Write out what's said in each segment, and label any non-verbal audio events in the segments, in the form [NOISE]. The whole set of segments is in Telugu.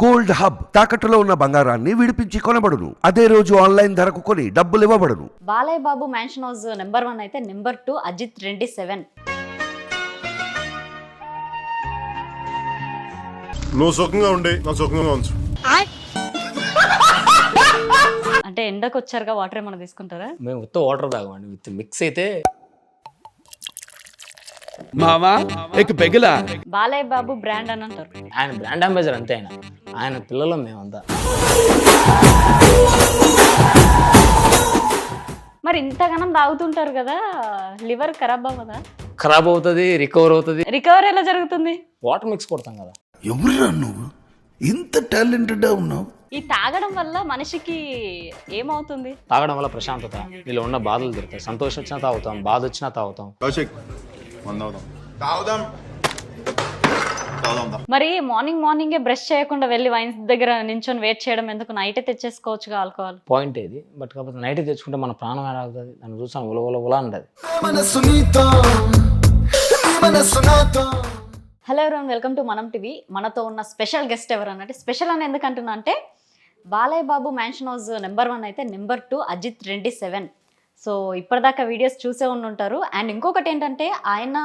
గోల్డ్ హబ్ తాకట్టులో ఉన్న బంగారాన్ని విడిపించి కొనబడును. అదే రోజు ఆన్లైన్ ధరకు కొని డబ్బులు ఇవ్వబడును. Balayya Babu mansion house number one అయితే number two Ajith Reddy seven. నువ్వు సుఖంగా ఉండి నా సుఖంగా ఉంచు. అంటే ఎండకు వచ్చారుగా వాటర్ ఏమైనా తీసుకుంటారా? మేము ఉత్త వాటర్ తాగమండి. విత్ మిక్స్ అయితే మావా ఎక్ పెగిలా బాలయ్య బాబు బ్రాండ్ అని అంటారు. ఆయన బ్రాండ్ అంబాసిడర్ అంతే ఆయన. ఆయన పిల్లలం మేమంతా. మరి ఇంతగానం తాగుతుంటారు కదా లివర్ ఖరాబ్ అవ్వదా? ఖరాబ్ అవుతుంది రికవర్ అవుతుంది. రికవర్ ఎలా జరుగుతుంది? వాటర్ మిక్స్ కొడతాం కదా. ఎవరురా నువ్వు? ఇంత టాలెంటెడ్ ఉన్నావు? ఈ తాగడం వల్ల మనిషికి ఏమవుతుంది? తాగడం వల్ల ప్రశాంతత వీళ్ళు ఉన్న బాధలు తిరుగుతాయి సంతోషం వచ్చినా తాగుతాం బాధ వచ్చినా తాగుతాం. కౌశిక్ తాగుదాం. మరి మార్నింగ్ మార్నింగే బ్రష్ చేయకుండా వెళ్ళి వైన్స్ దగ్గర నించొని వెయిట్ చేయడం ఎందుకు? నైటే తెచ్చేసుకోవచ్చుగా ఆల్కహాల్. పాయింట్ ఇది. బట్ కాకపోతే నైట్ తెచ్చుకుంటే మన ప్రాణం ఎలా అవుతుంది? దాన్ని చూసాను ఉల ఉల ఉల అంటది. హలో ఎవరైనా వెల్కమ్ టు మనం టీవీ మనతో ఉన్న స్పెషల్ గెస్ట్ ఎవరు అన్నట్టు స్పెషల్ అని ఎందుకు అంటున్నా అంటే Balayya Babu mansion house number one అయితే number two Ajith Reddy seven so ఇప్పటిదాకా వీడియోస్ చూసే ఉండి ఉంటారు అండ్ ఇంకొకటి ఏంటంటే ఆయన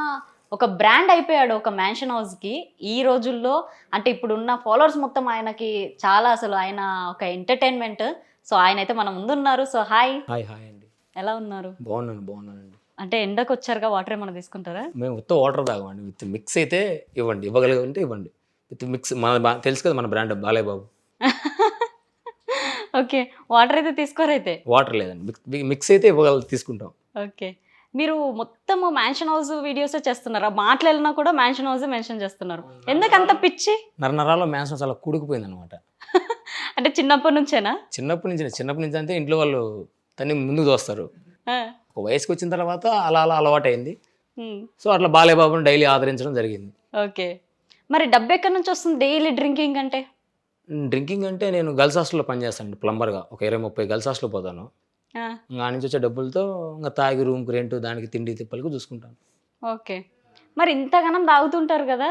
ఒక బ్రాండ్ అయిపోయాడు ఒక మ్యాన్షన్ హౌస్కి ఈ రోజుల్లో అంటే ఇప్పుడున్న ఫాలోవర్స్ మొత్తం ఆయనకి చాలా అసలు ఆయన ఒక ఎంటర్టైన్మెంట్ సో ఆయన అయితే మన ముందున్నారు. So hi. హాయ్ హాయ్ అండి. ఎలా ఉన్నారు? బాగున్నాను బాగున్నానండి. అంటే ఎండకు వచ్చారుగా వాటర్ ఏమైనా తీసుకుంటారా? మేము ఉత్త వాటర్ తాగమండి. విత్ మిక్స్ అయితే ఇవ్వండి. ఇవ్వగలిగితే ఇవ్వండి. విత్ మిక్స్ మన తెలుసు కదా మన brand Balayya Babu. [LAUGHS] Okay water అయితే తీసుకోరైతే వాటర్ లేదండి. మిక్స్ మిక్స్ అయితే ఇవ్వగల తీసుకుంటాం. ఓకే మీరు మొత్తం మ్యాన్షన్ హౌస్ వీడియోసే చేస్తున్నారు? మాటలు వెళ్ళినా కూడా మ్యాన్షన్ హౌస్ మెన్షన్ చేస్తున్నారు. ఎందుకు అంత పిచ్చి? నరనరాల్లో మ్యాన్షన్ చాలా కూడుకుపోయింది అనమాట [LAUGHS] అంటే చిన్నప్పటి నుంచేనా? చిన్నప్పటి నుంచి చిన్నప్పటి నుంచి అంటే ఇంట్లో వాళ్ళు తన్ని ముందుకు తోస్తారు. ఆ, ఒక వయసుకి వచ్చిన తర్వాత అలా అలా అలవాటు అయింది సో అట్లా బాలయ్య బాబుని డైలీ ఆదరించడం జరిగింది. ఓకే. మరి డబ్బు ఎక్కడి నుంచి వస్తుంది డైలీ డ్రింకింగ్ అంటే? డ్రింకింగ్ అంటే నేను గర్ల్స్ హాస్టల్లో పనిచేస్తాను ప్లంబర్గా. ఒక ఇరవై ముప్పై గర్ల్స్ హాస్టల్లో పోతాను. ఆ, ఇంకా నుంచి వచ్చే డబ్బులతో ఇంకా తాగి రూమ్కి రెంట్ దానికి తిండి తిప్పలకు చూసుకుంటాను. ఓకే. మరి ఇంతగానం తాగుతుంటారు కదా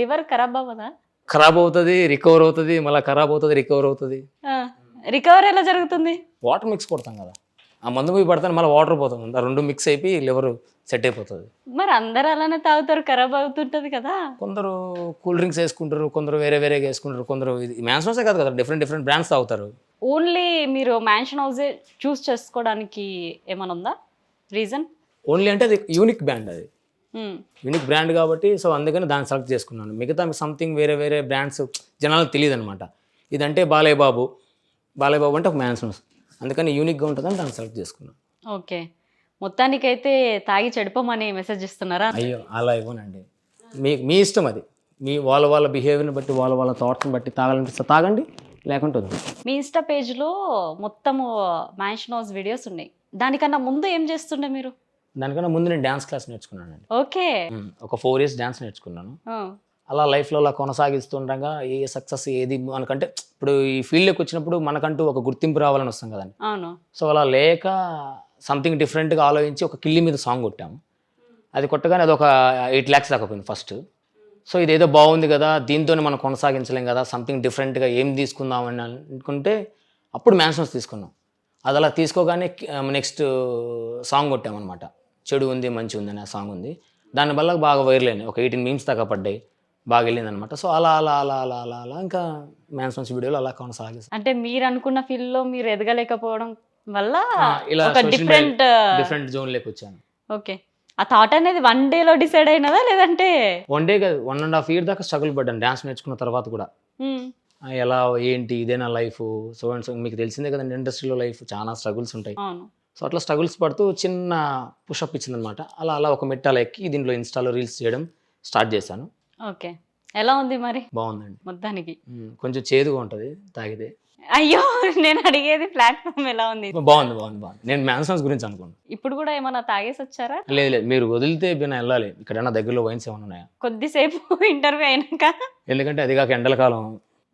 లివర్ ఖరాబ్ అవ్వదా? ఖరాబ్ అవుతుంది రికవర్ అవుతుంది మళ్ళీ ఖరాబ్ అవుతుంది రికవర్ అవుతుంది. రికవర్ ఎలా జరుగుతుంది? వాటర్ మిక్స్ కొడతాం కదా. ఆ మందు పోయి పడతాను మళ్ళీ వాటర్ పోతుంది ఆ రెండు మిక్స్ అయిపోయి లివర్ సెట్ అయిపోతుంది. మరి అందరు అలానే తాగుతారు ఖరాబ్ అవుతుంటది కదా. కొందరు కూల్ డ్రింక్స్ వేసుకుంటారు కొందరు వేరే వేరేగా వేసుకుంటారు కొందరు ఇది మ్యాన్సోసే కాదు కదా డిఫరెంట్ డిఫరెంట్ బ్రాండ్స్ తాగుతారు. ఓన్లీ మీరు మ్యాన్షన్ హౌసే చూస్ చేసుకోవడానికి ఏమైనా ఉందా? రీజన్ ఓన్లీ అంటే అది యూనిక్ బ్రాండ్ అది. యూనిక్ బ్రాండ్ కాబట్టి సో అందుకని దాన్ని సెలెక్ట్ చేసుకున్నాను. మిగతా సంథింగ్ వేరే వేరే బ్రాండ్స్ జనాలకు తెలియదు అనమాట ఇదంటే బాలయ్య బాబు బాలయ్య బాబు అంటే ఒక మ్యాన్సన్స్ అందుకని యూనిక్గా ఉంటుందని దాన్ని సెలెక్ట్ చేసుకున్నాను. ఓకే మొత్తానికైతే తాగి చెడిపోమని మెసేజ్ ఇస్తున్నారా? అయ్యో అలా ఇవ్వనండి. మీ మీ ఇష్టం అది. మీ వాళ్ళ వాళ్ళ బిహేవియర్ని బట్టి వాళ్ళ వాళ్ళ థాట్స్ని బట్టి తాగాలనిపిస్తే తాగండి. లేకుంటే వద్దు మీ ఇన్స్టా పేజ్లో మొత్తము మ్యాన్షన్ హౌస్ వీడియోస్ ఉన్నాయి. దానికన్నా ముందు ఏం చేస్తుండే మీరు? దానికన్నా ముందు నేను డ్యాన్స్ క్లాస్ నేర్చుకున్నానండి. ఓకే. ఒక ఫోర్ ఇయర్స్ డ్యాన్స్ నేర్చుకున్నాను. అలా లైఫ్లో అలా కొనసాగిస్తుండగా ఏ సక్సెస్ ఏది మనకంటే ఇప్పుడు ఈ ఫీల్డ్లోకి వచ్చినప్పుడు మనకంటూ ఒక గుర్తింపు రావాలని వస్తాం కదండి. అవును. సో అలా లేక సంథింగ్ డిఫరెంట్గా ఆలోచించి ఒక కిల్లి మీద సాంగ్ కొట్టాము. అది కొట్టగానే అది ఒక ఎయిట్ ల్యాక్స్ దాకా పోయింది ఫస్ట్. సో ఇదేదో బాగుంది కదా దీంతోనే మనం కొనసాగించలేం కదా సంథింగ్ డిఫరెంట్గా ఏం తీసుకుందాం అని అనుకుంటే అప్పుడు మ్యాన్షన్స్ తీసుకున్నాం. అది అలా తీసుకోగానే నెక్స్ట్ సాంగ్ కొట్టామన్నమాట. చెడు ఉంది మంచి ఉంది అనే సాంగ్ ఉంది. దానివల్ల బాగా వైరల్ అయినాయి. ఒక ఎయిటీన్ మీమ్స్ దాకా పడ్డాయి. బాగా వెళ్ళింది అనమాట సో అలా అలా అలా అలా అలా అలా ఇంకా మ్యాన్సన్స్ వీడియోలు అలా కొనసాగిస్తాం. అంటే మీరు అనుకున్న ఫీల్డ్లో మీరు ఎదగలేకపోవడం వల్ల ఇలా డిఫరెంట్ డిఫరెంట్ జోన్లోకి వచ్చాను. ఓకే. ఆ థాట్ అనేది వన్ డేలో డిసైడ్ అయినదా? లేదంటే వన్ డే కాదు వన్ అండ్ హాఫ్ ఇయర్ దాకా స్ట్రగుల్ పడ్డాను డ్యాన్స్ నేర్చుకున్న తర్వాత కూడా. ఎలా ఏంటి ఇదే నా లైఫ్ సో అండ్ సో మీకు తెలిసిందే కదండి ఇండస్ట్రీలో లైఫ్ చాలా స్ట్రగుల్స్ ఉంటాయి. సో అట్లా స్ట్రగుల్స్ పడుతూ చిన్న పుషప్ ఇచ్చిందనమాట అలా అలా ఒక మెట్టాల ఎక్కి దీంట్లో ఇన్స్టాలో రీల్స్ చేయడం స్టార్ట్ చేశాను. ఓకే. ఎలా ఉంది మరి? బాగుందండి. మొత్తానికి. కొంచెం చేదుగా ఉంటుంది తాగితే. అయ్యో నేను అడిగేది ప్లాట్ఫామ్ ఎలా ఉంది? బాగుంది బాగుంది బాగుంది. నేను మ్యాన్సన్స్ గురించి అనుకున్నాను ఇప్పుడు కూడా ఏమైనా తాగేసి వచ్చారా? లేదు లేదు. మీరు వదిలితే నేను వెళ్ళాలి. ఇక్కడైనా దగ్గరలో వైన్స్ ఏమైనా ఉన్నాయా? కొద్దిసేపు [LAUGHS] ఇంటర్వ్యూ అయినాక. ఎందుకంటే అది కాక ఎండల కాలం.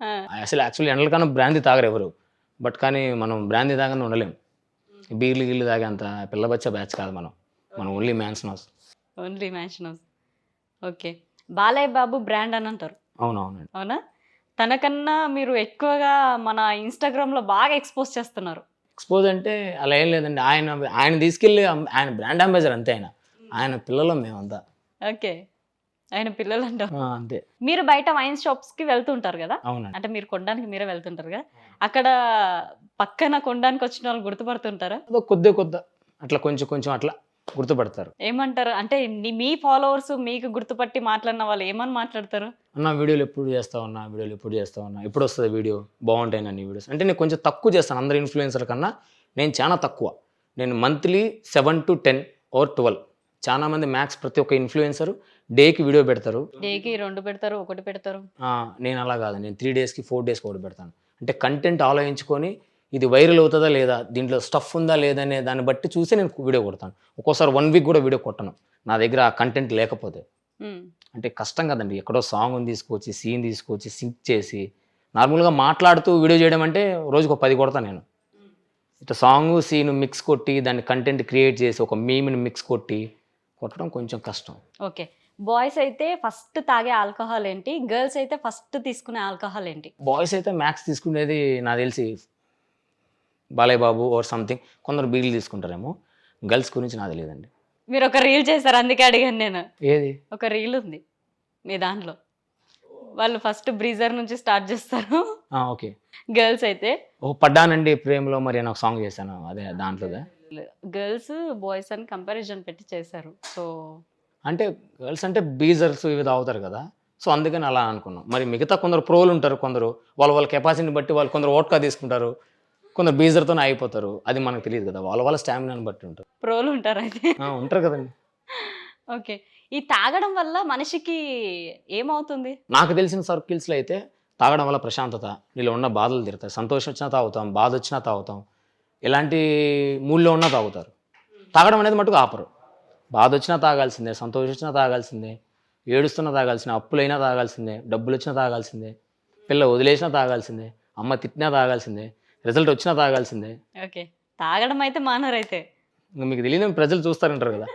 ఆ, అసలు యాక్చువల్లీ ఎండలకాలం బ్రాందీ తాగరు ఎవరు. బట్ కానీ మనం బ్రాందీ తాగని ఉండలేం. బీర్లు గిల్లు తాగే అంత పిల్ల బచ్చ బ్యాచ్ కాదు మనం. మనం ఓన్లీ మ్యాన్స్ నౌస్ only mansion house okay. Balayya Babu brand అని అంటారు అవునవునండి. అవునా? తనకన్నా మీరు ఎక్కువగా మన ఇన్స్టాగ్రామ్లో బాగా ఎక్స్పోజ్ చేస్తున్నారు. ఎక్స్పోజ్ అంటే అలా ఏం లేదండి. ఆయన ఆయన తీసుకెళ్ళి ఆయన బ్రాండ్ అంబాసిడర్ అంతే ఆయన. ఆయన పిల్లలం మేమంతా. ఓకే. ఆయన పిల్లలు అంట అంతే. మీరు బయట వైన్ షాప్స్కి వెళ్తుంటారు కదా? అంటే మీరు కొనడానికి మీరే వెళ్తుంటారు కదా అక్కడ పక్కన కొనడానికి వచ్చిన వాళ్ళు గుర్తుపడుతుంటారా? కొద్ది కొద్ది. అట్లా కొంచెం కొంచెం అట్లా. గుర్తుపడతారు. ఏమంటారు? అంటే నీ- మీ ఫాలోవర్స్ మీకు గుర్తుపట్టి మాట్లాడిన వాళ్ళు ఏమని మాట్లాడతారు? అన్న వీడియోలు ఎప్పుడు చేస్తా ఉన్నా వీడియోలు ఎప్పుడు చేస్తా ఉన్నా ఎప్పుడు వస్తుంది వీడియో? బాగుంటాయి నన్ను వీడియోస్. అంటే నేను కొంచెం తక్కువ చేస్తాను. అందరు ఇన్ఫ్లుయెన్సర్ కన్నా నేను చాలా తక్కువ. నేను monthly seven to ten or twelve. చాలా మంది మ్యాక్స్ ప్రతి ఒక్క ఇన్ఫ్లుయెన్సర్ డేకి వీడియో పెడతారు. డేకి రెండు పెడతారు ఒకటి పెడతారు. నేను అలా కాదు. నేను త్రీ డేస్కి ఫోర్ డేస్కి ఒకటి పెడతాను. అంటే కంటెంట్ ఆలోచించుకొని ఇది వైరల్ అవుతుందా లేదా దీంట్లో స్టఫ్ ఉందా లేదా అనే దాన్ని బట్టి చూసి నేను వీడియో కొడతాను. ఒక్కోసారి వన్ వీక్ కూడా వీడియో కొట్టను. నా దగ్గర ఆ కంటెంట్ లేకపోతే. ఉమ్. అంటే కష్టం కదండి. ఎక్కడో సాంగ్ తీసుకొచ్చి సీన్ తీసుకొచ్చి సింక్ చేసి నార్మల్గా మాట్లాడుతూ వీడియో చేయడం అంటే రోజుకు ఒక పది కొడతాను నేను. ఇట్లా సాంగ్ సీన్ మిక్స్ కొట్టి దాన్ని కంటెంట్ క్రియేట్ చేసి ఒక మీమ్ని మిక్స్ కొట్టి కొట్టడం కొంచెం కష్టం. ఓకే బాయ్స్ అయితే ఫస్ట్ తాగే ఆల్కహాల్ ఏంటి? గర్ల్స్ అయితే ఫస్ట్ తీసుకునే ఆల్కహాల్ ఏంటి? బాయ్స్ అయితే మ్యాక్స్ తీసుకునేది నాకు తెలిసి బాలయ్య బాబు ఓర్ సంథింగ్ కొందరు బీర్లు తీసుకుంటారేమో. గర్ల్స్ గురించి నాకు తెలియదండి. మీరు ఒక రీల్ చేశారు అందుకే అడిగాను నేను. ఏది? ఒక రీల్ ఉంది మీ దాంట్లో. వాళ్ళు ఫస్ట్ బ్రీజర్ నుంచి స్టార్ట్ చేస్తారు. ఓకే. గర్ల్స్ అయితే. ఓ పడ్డానండి ప్రేమలో మరి నేను ఒక సాంగ్ చేశాను అదే దాంట్లోదే గర్ల్స్ బాయ్స్ అని కంపారిజన్ పెట్టి చేశారు సో. అంటే గర్ల్స్ అంటే బీజర్స్ ఇవి తాగుతారు కదా సో అందుకని అలా అనుకున్నాం. మరి మిగతా కొందరు ప్రోలు ఉంటారు కొందరు వాళ్ళ వాళ్ళ కెపాసిటీని బట్టి వాళ్ళు కొందరు ఓట్కా తీసుకుంటారు కొందరు బీజర్తోనే అయిపోతారు అది మనకు తెలియదు కదా. వాళ్ళ వాళ్ళ స్టామినాని బట్టి ఉంటారు ప్రోలు ఉంటారు అయితే. ఆ, ఉంటారు కదండి. ఓకే. ఈ తాగడం వల్ల మనిషికి ఏమవుతుంది? నాకు తెలిసిన సర్కిల్స్లో అయితే తాగడం వల్ల ప్రశాంతత నీలో ఉన్న బాధలు తీరుతాయి. సంతోషం వచ్చినా తాగుతాం బాధ వచ్చినా తాగుతాం. ఎలాంటి మూడ్లో ఉన్నా తాగుతారు. తాగడం అనేది మటుకు ఆపరు. బాధ వచ్చినా తాగాల్సిందే సంతోషం వచ్చినా తాగాల్సిందే ఏడుస్తున్నా తాగాల్సిందే అప్పులైనా తాగాల్సిందే డబ్బులు వచ్చినా తాగాల్సిందే పిల్ల వదిలేసినా తాగాల్సిందే అమ్మ తిట్టినా తాగాల్సిందే రిజల్ట్ వచ్చినా తాగాల్సిందే. ఓకే. తాగడం అయితే మానరు అయితే మీకు తెలియదు ప్రజలు చూస్తారంటారు కదా.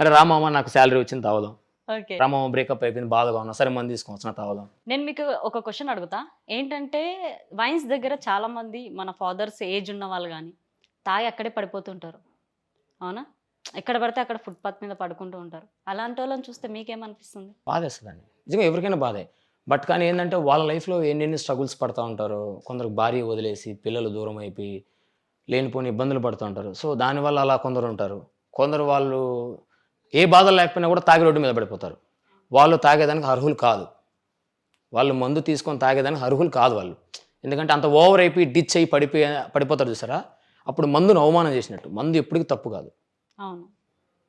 మరి రామమ్మ నాకు శాలరీ వచ్చింది తాగుదాం. ఓకే. రామమ్మ బ్రేకప్ అయిపోయింది బాధగా ఉన్నా సరే మంది తీసుకొని వచ్చినా తాగుదాం. నేను మీకు ఒక క్వశ్చన్ అడుగుతా. ఏంటంటే వైన్స్ దగ్గర చాలా మంది మన ఫాదర్స్ ఏజ్ ఉన్న వాళ్ళు కానీ తాగి అక్కడే పడిపోతుంటారు. అవునా? ఎక్కడ పడితే అక్కడ ఫుట్పాత్ మీద పడుకుంటూ ఉంటారు. అలాంటి వాళ్ళని చూస్తే మీకేమనిపిస్తుంది? బాధేస్తుందండి. నిజంగా ఎవరికైనా బాధే. బట్ కానీ ఏంటంటే వాళ్ళ లైఫ్లో ఎన్నెన్ని స్ట్రగుల్స్ పడుతూ ఉంటారో కొందరు భార్య వదిలేసి పిల్లలు దూరం అయిపోయి లేనిపోని ఇబ్బందులు పడుతూ ఉంటారు. సో దానివల్ల అలా కొందరు ఉంటారు. కొందరు వాళ్ళు ఏ బాధలు లేకపోయినా కూడా తాగి రోడ్డు మీద పడిపోతారు. వాళ్ళు తాగేదానికి అర్హులు కాదు. వాళ్ళు మందు తీసుకొని తాగేదానికి అర్హులు కాదు వాళ్ళు. ఎందుకంటే అంత ఓవర్ అయిపోయి డిచ్ అయి పడిపోయి పడిపోతారు చూసారా? అప్పుడు మందును అవమానం చేసినట్టు. మందు ఎప్పటికీ తప్పు కాదు. అవును.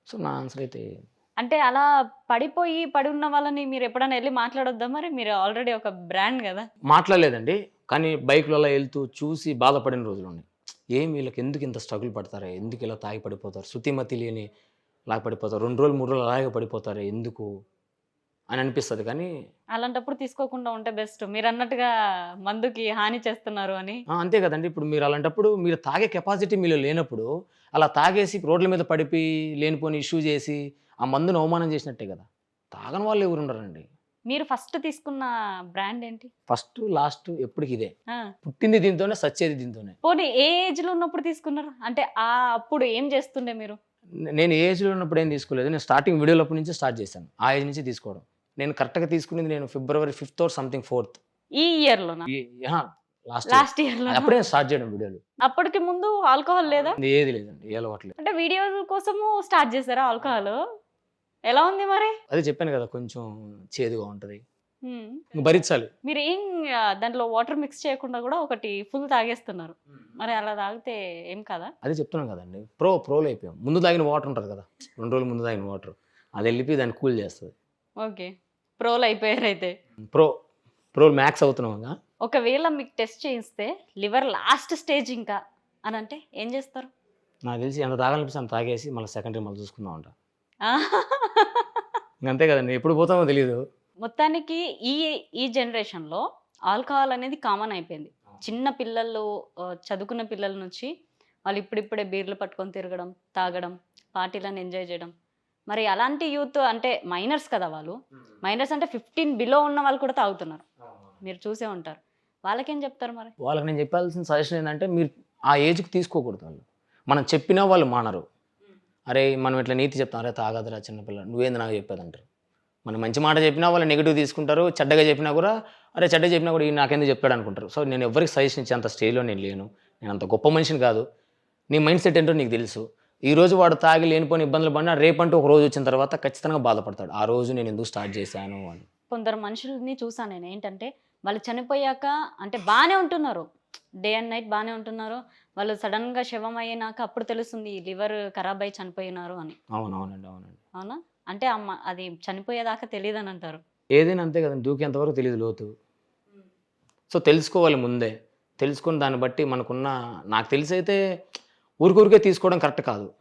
సో నా ఆన్సర్ అయితే అంటే అలా పడిపోయి పడి ఉన్న వాళ్ళని మీరు ఎప్పుడైనా వెళ్ళి మాట్లాడొద్దా మరి? మీరు ఆల్రెడీ ఒక బ్రాండ్ కదా. మాట్లాడలేదండి. కానీ బైక్లలో వెళ్తూ చూసి బాధపడిన రోజులు ఉన్నాయి ఏం వీళ్ళకి ఎందుకు ఇంత స్ట్రగుల్ పడతారా? ఎందుకు ఇలా తాగి పడిపోతారు? శృతిమతి లేని లాగా పడిపోతారు. రెండు రోజులు మూడు రోజులు అలాగే పడిపోతారు? ఎందుకు? అని అనిపిస్తుంది. కానీ అలాంటప్పుడు తీసుకోకుండా ఉంటే బెస్ట్ మీరు అన్నట్టుగా మందుకి హాని చేస్తున్నారు అని. అంతే కదండి. ఇప్పుడు మీరు అలాంటప్పుడు మీరు తాగే కెపాసిటీ మీలో లేనప్పుడు అలా తాగేసి రోడ్ల మీద పడిపోయి లేనిపోని ఇష్యూ చేసి ఆ మందును అవమానం చేసినట్టే కదా. తాగని వాళ్ళు ఎవరు ఉండరండి. మీరు ఫస్ట్ తీసుకున్న బ్రాండ్ ఏంటి? ఫస్ట్ లాస్ట్ ఎప్పటికి ఇదే. పుట్టింది దీంతోనే సచ్చేది దీంతోనే. పోనీ ఏ ఏజ్లో ఉన్నప్పుడు తీసుకున్నారు? అంటే ఆ అప్పుడు ఏం చేస్తుండే మీరు? నేను ఏ ఏజ్లో ఉన్నప్పుడు ఏం తీసుకోలేదు. నేను స్టార్టింగ్ వీడియోలప్పటి నుంచి స్టార్ట్ చేశాను. ఆ ఏజ్ నుంచి తీసుకోవడం. నేను కరెక్ట్గా తీసుకునేది నేను February fifth or something fourth. ఈ ఇయర్ లోనా? లాస్ట్ లాస్ట్ ఇయర్లో అప్పుడే స్టార్ట్ చేయడం వీడియోలు. అప్పటికి ముందు ఆల్కహాల్ లేదా? ఏది లేదండి ఏ అలవాట్లేదు అంటే వీడియో కోసము స్టార్ట్ చేశారా ఆల్కహాల్? ఎలా ఉంది మరి? అదే చెప్పాను కదా కొంచెం చేదుగా ఉంటుంది. భరించాలి. మీరు ఏం దాంట్లో వాటర్ మిక్స్ చేయకుండా కూడా ఒకటి ఫుల్ తాగేస్తున్నారు. మరి అలా తాగితే ఏం కదా? అదే చెప్తున్నాను కదండి ప్రో ప్రోలు అయిపోయాం. ముందు తాగిన వాటర్ ఉంటుంది కదా రెండు రోజులు ముందు తాగిన వాటర్ అది వెళ్ళిపోయి దాన్ని కూల్ చేస్తుంది. ఓకే. ప్రోలు అయిపోయారు అయితే. ప్రో ప్రో మ్యాక్స్ అవుతున్నాం ఒకవేళ మీకు టెస్ట్ చేయిస్తే లివర్ లాస్ట్ స్టేజ్ ఇంకా. అని అంటే ఏం చేస్తారు? నాకు తెలిసి ఎంత తాగాలనిపిస్తే అంత తాగేసి మళ్ళీ సెకండరీ మళ్ళీ చూసుకుందాం ఆ, అంతే కదండి. ఎప్పుడు పోతామో తెలియదు మొత్తానికి ఈ ఈ జనరేషన్లో ఆల్కహాల్ అనేది కామన్ అయిపోయింది. చిన్న పిల్లలు చదువుకున్న పిల్లల నుంచి వాళ్ళు ఇప్పుడిప్పుడే బీర్లు పట్టుకొని తిరగడం తాగడం పార్టీలను ఎంజాయ్ చేయడం. మరి అలాంటి యూత్ అంటే మైనర్స్ కదా వాళ్ళు. మైనర్స్ అంటే ఫిఫ్టీన్ బిలో ఉన్న వాళ్ళు కూడా తాగుతున్నారు. మీరు చూసే ఉంటారు. వాళ్ళకేం చెప్తారు మరి? వాళ్ళకి నేను చెప్పాల్సిన సజెషన్ ఏంటంటే మీరు ఆ ఏజ్కి తీసుకోకూడదు వాళ్ళు. మనం చెప్పినా వాళ్ళు మానరు. అరే మనం ఇట్లా నీతి చెప్తాం. అరే తాగదురా చిన్నపిల్ల. నువ్వేంది నాకు చెప్పేది అంటారు మనం మంచి మాట చెప్పినా వాళ్ళు నెగిటివ్ తీసుకుంటారు. చెడ్డగా చెప్పినా కూడా అరే చెడ్డ చెప్పినా కూడా ఈ నాకెందుకు చెప్పాడు అనుకుంటారు. సో నేను ఎవరికి సజెషన్ ఇచ్చే అంత స్టేజ్లో నేను లేను. నేను అంత గొప్ప మనిషిని కాదు. నీ మైండ్ సెట్ ఏంటో నీకు తెలుసు. ఈ రోజు వాడు తాగి లేనిపోయిన ఇబ్బందులు పడినా రేపంటూ ఒక రోజు వచ్చిన తర్వాత ఖచ్చితంగా బాధపడతాడు. ఆ రోజు నేను ఎందుకు స్టార్ట్ చేశాను అని. కొందరు మనుషుల్ని చూసాను నేను. ఏంటంటే వాళ్ళు చనిపోయాక అంటే బాగానే ఉంటున్నారు. డే అండ్ నైట్ బాగానే ఉంటున్నారు. వాళ్ళు సడన్గా శవం అయినాక అప్పుడు తెలుస్తుంది లివర్ ఖరాబ్ అయి చనిపోయినారు అని. అవునవునండి అవునండి. అవునా? అంటే అమ్మ అది చనిపోయేదాకా తెలియదు అని అంటారు ఏదైనా అంతే కదండి దూకేంతవరకు తెలియదు లోతు. సో తెలుసుకోవాలి ముందే. తెలుసుకుని దాన్ని బట్టి మనకున్న నాకు తెలిసి అయితే ఊరికూరికే తీసుకోవడం కరెక్ట్ కాదు.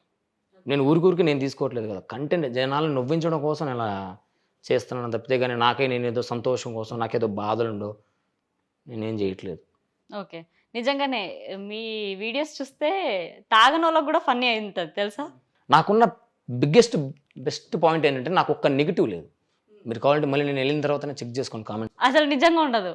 నేను ఊరికూరికి నేను తీసుకోవట్లేదు కదా. కంటెంట్ జనాలను నవ్వించడం కోసం ఇలా చేస్తున్నాను తప్పితే కానీ నాకే నేను ఏదో సంతోషం కోసం నాకేదో బాధలుండో నేనేం చేయట్లేదు. ఓకే. నిజంగానే మీ వీడియోస్ చూస్తే తాగని వాళ్ళకి కూడా ఫన్నీ అయింది తెలుసా? నాకున్న బిగ్గెస్ట్ బెస్ట్ పాయింట్ ఏంటంటే నాకు ఒక్క నెగిటివ్ లేదు. మీరు కావాలంటే మళ్ళీ నేను వెళ్ళిన తర్వాతనే చెక్ చేసుకోండి కామెంట్. అసలు నిజంగా ఉండదు.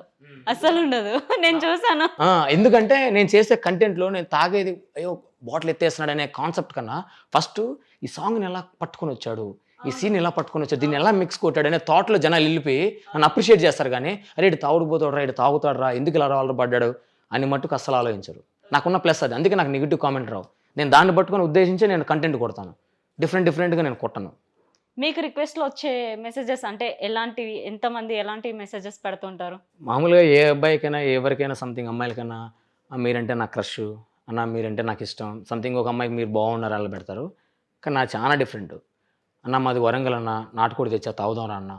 అస్సలు ఉండదు. నేను చూసాను ఎందుకంటే నేను చేసే కంటెంట్లో నేను తాగేది అయ్యో బాటిల్ ఎత్తేస్తున్నాడు అనే కాన్సెప్ట్ కన్నా ఫస్ట్ ఈ సాంగ్ని ఎలా పట్టుకొని వచ్చాడు ఈ సీన్ ఎలా పట్టుకొని వచ్చాడు దీన్ని ఎలా మిక్స్ కొట్టాడు అనే థాట్లో జనాలు వెళ్ళిపోయి నన్ను అప్రిషియేట్ చేస్తారు కానీ అరే ఇటు తాగుడుపోతాడు రా ఇటు తాగుతాడు రా ఎందుకు ఇలా రావాలి పడ్డాడు అని మట్టుకు అస్సలు ఆలోచించరు. నాకున్న ప్లస్ అది. అందుకే నాకు నెగిటివ్ కామెంట్ రావు. నేను దాన్ని పట్టుకొని ఉద్దేశించి నేను కంటెంట్ కొడతాను. డిఫరెంట్ డిఫరెంట్గా నేను కొట్టను. మీకు రిక్వెస్ట్లో వచ్చే మెసేజెస్ అంటే ఎలాంటివి ఎంతమంది ఎలాంటి మెసేజెస్ పెడుతుంటారు? మామూలుగా ఏ అబ్బాయికైనా ఎవరికైనా సంథింగ్ అమ్మాయిలకైనా "ఆ, మీరంటే నా క్రష్ అన్న మీరంటే నాకు ఇష్టం సంథింగ్ ఒక అమ్మాయికి మీరు బాగున్నారు అలా పెడతారు. కానీ నా చాలా డిఫరెంట్ అన్న మాది వరంగల్ అన్న నాటుకోడి తెచ్చా తాగుదాం రా అన్న.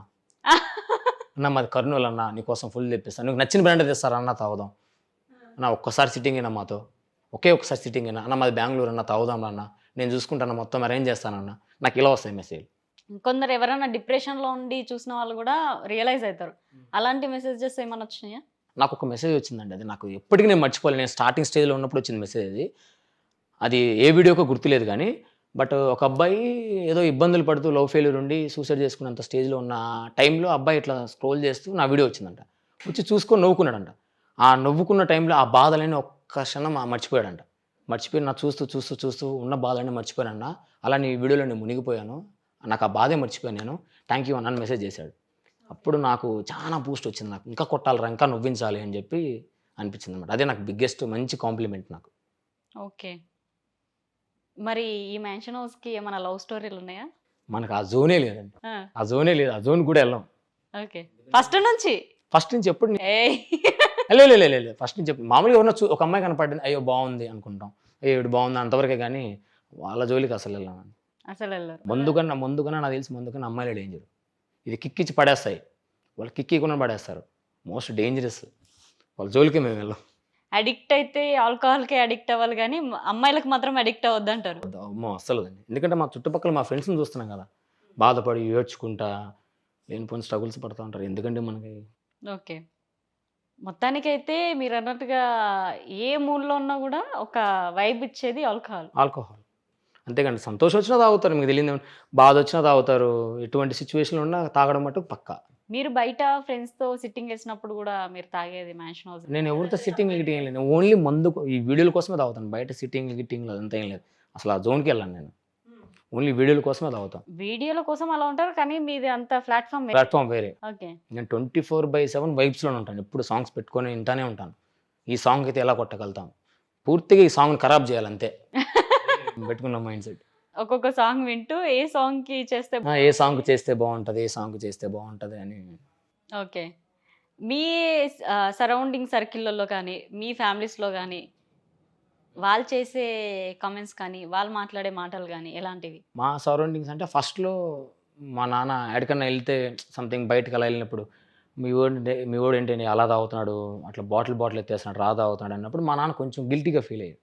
[LAUGHS] అన్న మాది కర్నూలు అన్న నీకోసం ఫుల్ తెప్పిస్తాను నీకు నచ్చిన బ్రాండ్ తెస్తారా అన్న తాగుదాం. అన్న ఒక్కసారి సిట్టింగ్ అయినా మాతో. ఒకే ఒక్కసారి సిట్టింగ్ అయినా. అన్న మాది బెంగళూరు అన్న తాగుదాం అన్న. నేను చూసుకుంటాను మొత్తం అరేంజ్ చేస్తానన్న నాకు ఇలా వస్తాయి మెసేజ్ కొందరు ఎవరైనా డిప్రెషన్లో ఉండి చూసిన వాళ్ళు కూడా రియలైజ్ అవుతారు. అలాంటి మెసేజెస్ ఏమైనా వచ్చినాయా? నాకు ఒక మెసేజ్ వచ్చిందండి అది. నాకు ఎప్పటికీ నేను మర్చిపోలేదు నేను స్టార్టింగ్ స్టేజ్లో ఉన్నప్పుడు వచ్చింది మెసేజ్ అది. అది ఏ వీడియోకో గుర్తులేదు కానీ బట్ ఒక అబ్బాయి ఏదో ఇబ్బందులు పడుతూ లవ్ ఫెయిల్యూర్ ఉండి సూసైడ్ చేసుకున్నంత స్టేజ్లో ఉన్న టైంలో అబ్బాయి ఇట్లా స్క్రోల్ చేస్తూ నా వీడియో వచ్చిందంట. వచ్చి చూసుకొని నవ్వుకున్నాడంట. ఆ నవ్వుకున్న టైంలో ఆ బాధలని ఒక్క క్షణం మర్చిపోయాడంట. మర్చిపోయి నా చూస్తూ చూస్తూ చూస్తూ ఉన్న బాధలన్నీ మర్చిపోయానన్న. అలా నీ వీడియోలో నేను మునిగిపోయాను. నాకు ఆ బాధే మర్చిపోయాను నేను. థ్యాంక్ యూ అన్న మెసేజ్ చేశాడు. అప్పుడు నాకు చాలా బూస్ట్ వచ్చింది నాకు. ఇంకా కొట్టాలిరా ఇంకా నవ్వించాలి అని చెప్పి అనిపించింది అనమాట అదే నాకు బిగ్గెస్ట్ మంచి కాంప్లిమెంట్ నాకు. ఓకే మరి ఈ మ్యాన్షన్ హౌస్కి ఏమైనా లవ్ స్టోరీలు ఉన్నాయా? మనకు ఆ జోనే లేదండి. ఆ. జోనే లేదు. ఆ జోన్ కూడా వెళ్ళాం. ఓకే. ఫస్ట్ నుంచి? ఫస్ట్ నుంచి ఎప్పుడు నే- ఏ లే లే, లే లే, లే ఫస్ట్ నుంచి మామూలుగా చూ ఒక అమ్మాయి కనపడింది అయ్యో బాగుంది అనుకుంటాం. అయ్యో ఇటు బాగుంది అంతవరకే కానీ వాళ్ళ జోలికి అసలు వెళ్ళాం అసలు వెళ్ళరు. ముందు కన్నా ముందు కన్నా నాకు తెలిసి ముందు కన్నా అమ్మాయిలే డేంజర్ ఇది కిక్కిచ్చి పడేస్తాయి. వాళ్ళు కిక్కికుండా పడేస్తారు. మోస్ట్ డేంజరస్ వాళ్ళ జోలికి మేము వెళ్ళాం. అడిక్ట్ అయితే ఆల్కహాల్కే అడిక్ట్ అవ్వాలి కానీ అమ్మాయిలకు మాత్రం అడిక్ట్ అవ్వద్దు అంటారు అమ్మో అండి ఎందుకంటే మా చుట్టుపక్కల మా ఫ్రెండ్స్ని చూస్తున్నాం కదా. బాధపడి ఏడ్చుకుంటా లేనిపోయిన స్ట్రగుల్స్ పడుతూ ఉంటారు. ఎందుకంటే మనకి ఓకే. మొత్తానికైతే మీరు అన్నట్టుగా ఏ మూడ్లో ఉన్నా కూడా ఒక వైబ్ ఇచ్చేది ఆల్కహాల్. ఆల్కహాల్. అంతేకండి సంతోషం వచ్చినా తాగుతారు. మీకు తెలియదు బాధ వచ్చినా తాగుతారు. ఎటువంటి సిచ్యువేషన్లో ఉన్నా తాగడం మటుకు పక్కా. మీరు బయట ఫ్రెండ్స్తో సిట్టింగ్ వేసినప్పుడు కూడా మీరు తాగేది మ్యాన్షన్ హౌస్ నేను ఎవరితో సిట్టింగ్ గిట్టింగ్ లేదు. ఓన్లీ మందు ఈ వీడియోల కోసమే తాగుతాను. బయట సిట్టింగ్ గిట్టింగ్ అదంతా ఏం లేదు. అసలు ఆ జోన్కి వెళ్ళాను నేను. ఓన్లీ వీడియోల కోసమే తాగుతాను. వీడియోల కోసం అలా ఉంటారు కానీ మీది అంత ప్లాట్ఫామ్ ప్లాట్ఫామ్ వేరే. ఓకే నేను ట్వంటీ ఫోర్ బై సెవెన్ వైబ్స్లోనే ఉంటాను. ఎప్పుడు సాంగ్స్ పెట్టుకొని వింటానే ఉంటాను. ఈ సాంగ్ అయితే ఎలా కొట్టగలుగుతాం? పూర్తిగా ఈ సాంగ్ని ఖరాబ్ చేయాలంతే. [LAUGHS] పెట్టుకున్న మైండ్ సెట్ ఒక్కొక్క సాంగ్ వింటూ ఏ సాంగ్కి చేస్తే ఏ సాంగ్ చేస్తే బాగుంటుంది ఏ సాంగ్ చేస్తే బాగుంటుంది అని. ఓకే. మీ సరౌండింగ్ సర్కిల్లో కానీ మీ ఫ్యామిలీస్లో కానీ వాళ్ళు చేసే కామెంట్స్ కానీ వాళ్ళు మాట్లాడే మాటలు కానీ ఎలాంటివి? మా సరౌండింగ్స్ అంటే ఫస్ట్లో మా నాన్న ఎక్కడికన్నా వెళ్తే సంథింగ్ బయటకు అలా వెళ్ళినప్పుడు మీ ఓడి మీ ఓడి ఏంటి అలా తాగుతున్నాడు అట్లా బాటిల్ బాటిల్ ఎత్తేస్తున్నాడు రా తాగుతున్నాడు అన్నప్పుడు మా నాన్న కొంచెం గిల్టీగా ఫీల్ అయ్యాడు